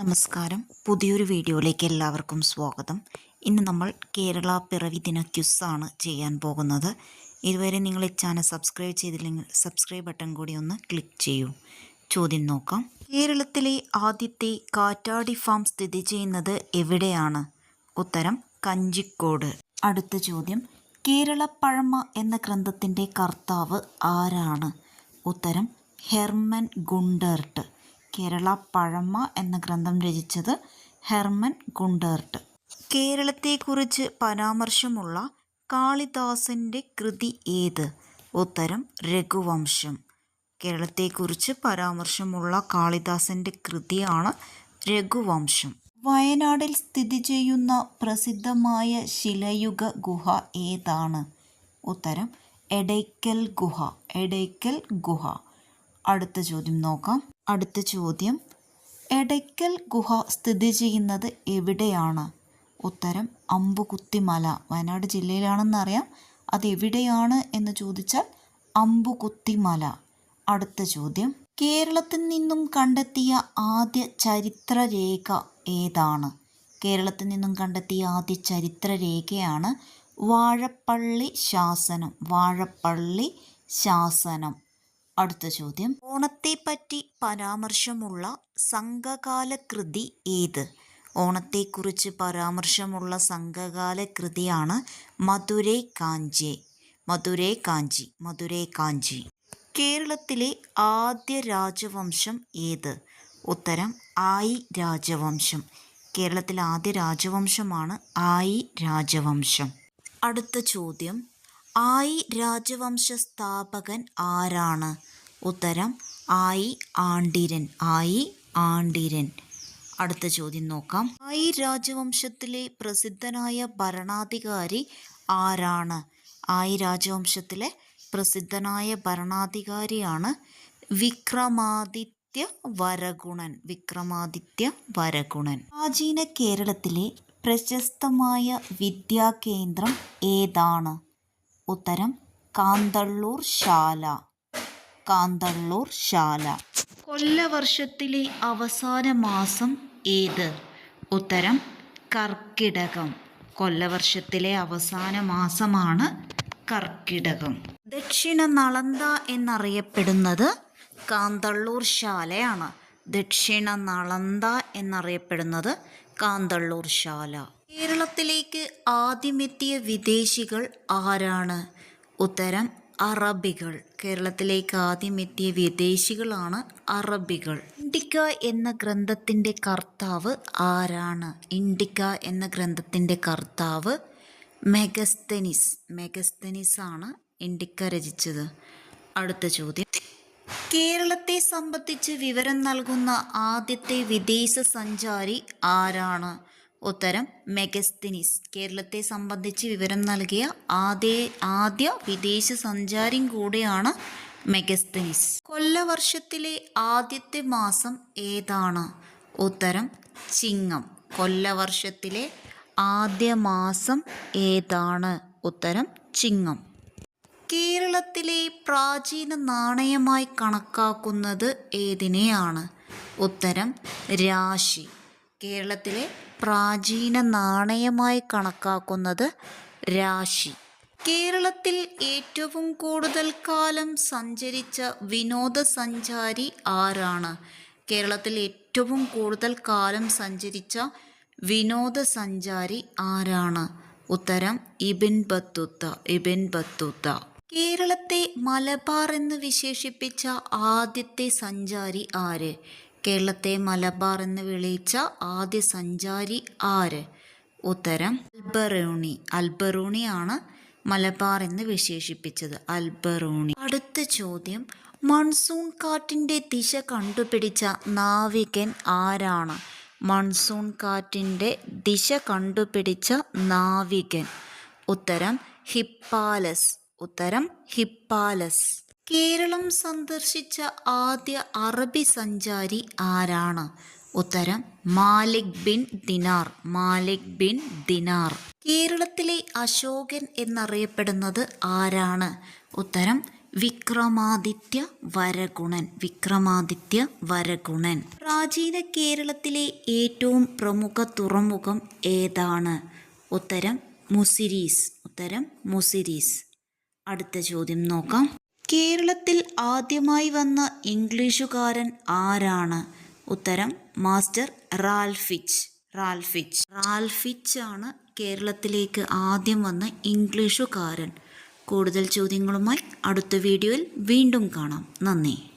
നമസ്കാരം. പുതിയൊരു വീഡിയോയിലേക്ക് എല്ലാവർക്കും സ്വാഗതം. ഇന്ന് നമ്മൾ കേരള പിറവി ദിന ക്യുസാണ് ചെയ്യാൻ പോകുന്നത്. ഇതുവരെ നിങ്ങൾ ഈ ചാനൽ സബ്സ്ക്രൈബ് ചെയ്തില്ലെങ്കിൽ സബ്സ്ക്രൈബ് ബട്ടൺ കൂടി ഒന്ന് ക്ലിക്ക് ചെയ്യൂ. ചോദ്യം നോക്കാം. കേരളത്തിലെ ആദ്യത്തെ കാറ്റാടി ഫാം സ്ഥിതി ചെയ്യുന്നത് എവിടെയാണ്? ഉത്തരം കഞ്ചിക്കോട്. അടുത്ത ചോദ്യം കേരള പഴമ എന്ന ഗ്രന്ഥത്തിന്റെ കർത്താവ് ആരാണ്? ഉത്തരം ഹെർമൻ ഗുണ്ടേർട്ട്. കേരള പഴമ എന്ന ഗ്രന്ഥം രചിച്ചത് ഹെർമൻ ഗുണ്ടേർട്ട്. കേരളത്തെക്കുറിച്ച് പരാമർശമുള്ള കാളിദാസന്റെ കൃതി ഏത്? ഉത്തരം രഘുവംശം. കേരളത്തെക്കുറിച്ച് പരാമർശമുള്ള കാളിദാസന്റെ കൃതിയാണ് രഘുവംശം. വയനാടിൽ സ്ഥിതി ചെയ്യുന്ന പ്രസിദ്ധമായ ശിലയുഗ ഗുഹ ഏതാണ്? ഉത്തരം എടയ്ക്കൽ ഗുഹ. എടയ്ക്കൽ ഗുഹ. അടുത്ത ചോദ്യം നോക്കാം. അടുത്ത ചോദ്യം. എടയ്ക്കൽ ഗുഹ സ്ഥിതി ചെയ്യുന്നത് എവിടെയാണ്? ഉത്തരം അമ്പുകുത്തിമല. വയനാട് ജില്ലയിലാണെന്നറിയാം. അത് എവിടെയാണ് എന്ന് ചോദിച്ചാൽ അമ്പുകുത്തിമല. അടുത്ത ചോദ്യം. കേരളത്തിൽ നിന്നും കണ്ടെത്തിയ ആദ്യ ചരിത്രരേഖ ഏതാണ്? കേരളത്തിൽ നിന്നും കണ്ടെത്തിയ ആദ്യ ചരിത്രരേഖയാണ് വാഴപ്പള്ളി ശാസനം. വാഴപ്പള്ളി ശാസനം. അടുത്ത ചോദ്യം. ഓണത്തെപ്പറ്റി പരാമർശമുള്ള സംഘകാല കൃതി ഏത്? ഓണത്തെക്കുറിച്ച് പരാമർശമുള്ള സംഘകാല കൃതിയാണ് മധുരൈ കാഞ്ചി. മധുരൈ കാഞ്ചി മധുരൈ കാഞ്ചി. കേരളത്തിലെ ആദ്യ രാജവംശം ഏത്? ഉത്തരം ആയി രാജവംശം. കേരളത്തിലെ ആദ്യ രാജവംശമാണ് ആയി രാജവംശം. അടുത്ത ചോദ്യം. ആയി രാജവംശ സ്ഥാപകൻ ആരാണ്? ഉത്തരം ആയി ആണ്ടിരൻ ആയി ആണ്ടിരൻ. അടുത്ത ചോദ്യം നോക്കാം. ആയി രാജവംശത്തിലെ പ്രസിദ്ധനായ ഭരണാധികാരി ആരാണ്? ആയി രാജവംശത്തിലെ പ്രസിദ്ധനായ ഭരണാധികാരിയാണ് വിക്രമാദിത്യ വരഗുണൻ. വിക്രമാദിത്യ വരഗുണൻ. പ്രാചീന കേരളത്തിലെ പ്രശസ്തമായ വിദ്യാകേന്ദ്രം ഏതാണ്? ഉത്തരം കാന്തള്ളൂർ ശാല. കാന്തള്ളൂർ ശാല. കൊല്ലവർഷത്തിലെ അവസാന മാസം ഏത്? ഉത്തരം കർക്കിടകം. കൊല്ലവർഷത്തിലെ അവസാന മാസമാണ് കർക്കിടകം. ദക്ഷിണ നളന്ത എന്നറിയപ്പെടുന്നത് കാന്തള്ളൂർ ശാലയാണ്. ദക്ഷിണ നളന്ത എന്നറിയപ്പെടുന്നത് കാന്തള്ളൂർ ശാല. കേരളത്തിലേക്ക് ആദ്യമെത്തിയ വിദേശികൾ ആരാണ്? ഉത്തരം അറബികൾ. കേരളത്തിലേക്ക് ആദ്യമെത്തിയ വിദേശികളാണ് അറബികൾ. ഇൻഡിക്ക എന്ന ഗ്രന്ഥത്തിന്റെ കർത്താവ് ആരാണ്? ഇൻഡിക്ക എന്ന ഗ്രന്ഥത്തിന്റെ കർത്താവ് മെഗസ്തനിസ്. മെഗസ്തനിസ് ആണ് ഇൻഡിക്ക രചിച്ചത്. അടുത്ത ചോദ്യം. കേരളത്തെ സംബന്ധിച്ച് വിവരം നൽകുന്ന ആദ്യത്തെ വിദേശ സഞ്ചാരി ആരാണ്? ഉത്തരം മെഗസ്തിനിസ്. കേരളത്തെ സംബന്ധിച്ച് വിവരം നൽകിയ ആദ്യ ആദ്യ വിദേശ സഞ്ചാരിയും കൂടെയാണ് മെഗസ്തിനിസ്. കൊല്ലവർഷത്തിലെ ആദ്യത്തെ മാസം ഏതാണ്? ഉത്തരം ചിങ്ങം. കൊല്ലവർഷത്തിലെ ആദ്യ മാസം ഏതാണ്? ഉത്തരം ചിങ്ങം. കേരളത്തിലെ പ്രാചീന നാണയമായി കണക്കാക്കുന്നത് ഏതിനെയാണ്? ഉത്തരം രാശി. കേരളത്തിലെ പ്രാചീന നാണയമായി കണക്കാക്കുന്നത് രാശി. കേരളത്തിൽ ഏറ്റവും കൂടുതൽ കാലം സഞ്ചരിച്ച വിനോദസഞ്ചാരി ആരാണ്? കേരളത്തിൽ ഏറ്റവും കൂടുതൽ കാലം സഞ്ചരിച്ച വിനോദസഞ്ചാരി ആരാണ്? ഉത്തരം ഇബിൻ ബത്തുത്ത ഇബിൻ ബത്തുത്ത. കേരളത്തെ മലബാർ എന്ന് വിശേഷിപ്പിച്ച ആദ്യത്തെ സഞ്ചാരി ആര്? കേരളത്തെ മലബാർ എന്ന് വിളിച്ച ആദ്യ സഞ്ചാരി ആര്? ഉത്തരം അൽബറൂണി. അൽബറൂണിയാണ് മലബാർ എന്ന് വിശേഷിപ്പിച്ചത്. അൽബറൂണി. അടുത്ത ചോദ്യം മൺസൂൺ കാറ്റിന്റെ ദിശ കണ്ടുപിടിച്ച നാവികൻ ആരാണ്? മൺസൂൺ കാറ്റിന്റെ ദിശ കണ്ടുപിടിച്ച നാവികൻ. ഉത്തരം ഹിപ്പാലസ്. ഉത്തരം ഹിപ്പാലസ്. കേരളം സന്ദർശിച്ച ആദ്യ അറബി സഞ്ചാരി ആരാണ്? ഉത്തരം Malik bin Dinar. Malik bin Dinar. കേരളത്തിലെ അശോകൻ എന്നറിയപ്പെടുന്നത് ആരാണ്? ഉത്തരം വിക്രമാദിത്യ വരഗുണൻ. വിക്രമാദിത്യ വരഗുണൻ. പ്രാചീന കേരളത്തിലെ ഏറ്റവും പ്രമുഖ തുറമുഖം ഏതാണ്? ഉത്തരം മുസിരീസ്. ഉത്തരം മുസിരീസ്. അടുത്ത ചോദ്യം നോക്കാം. കേരളത്തിൽ ആദ്യമായി വന്ന ഇംഗ്ലീഷുകാരൻ ആരാണ്? ഉത്തരം മാസ്റ്റർ റാൽഫിച്ച്. റാൽഫിച്ച്. റാൽഫിച്ച് ആണ് കേരളത്തിലേക്ക് ആദ്യം വന്ന ഇംഗ്ലീഷുകാരൻ. കൂടുതൽ ചോദ്യങ്ങളുമായി അടുത്ത വീഡിയോയിൽ വീണ്ടും കാണാം. നന്ദി.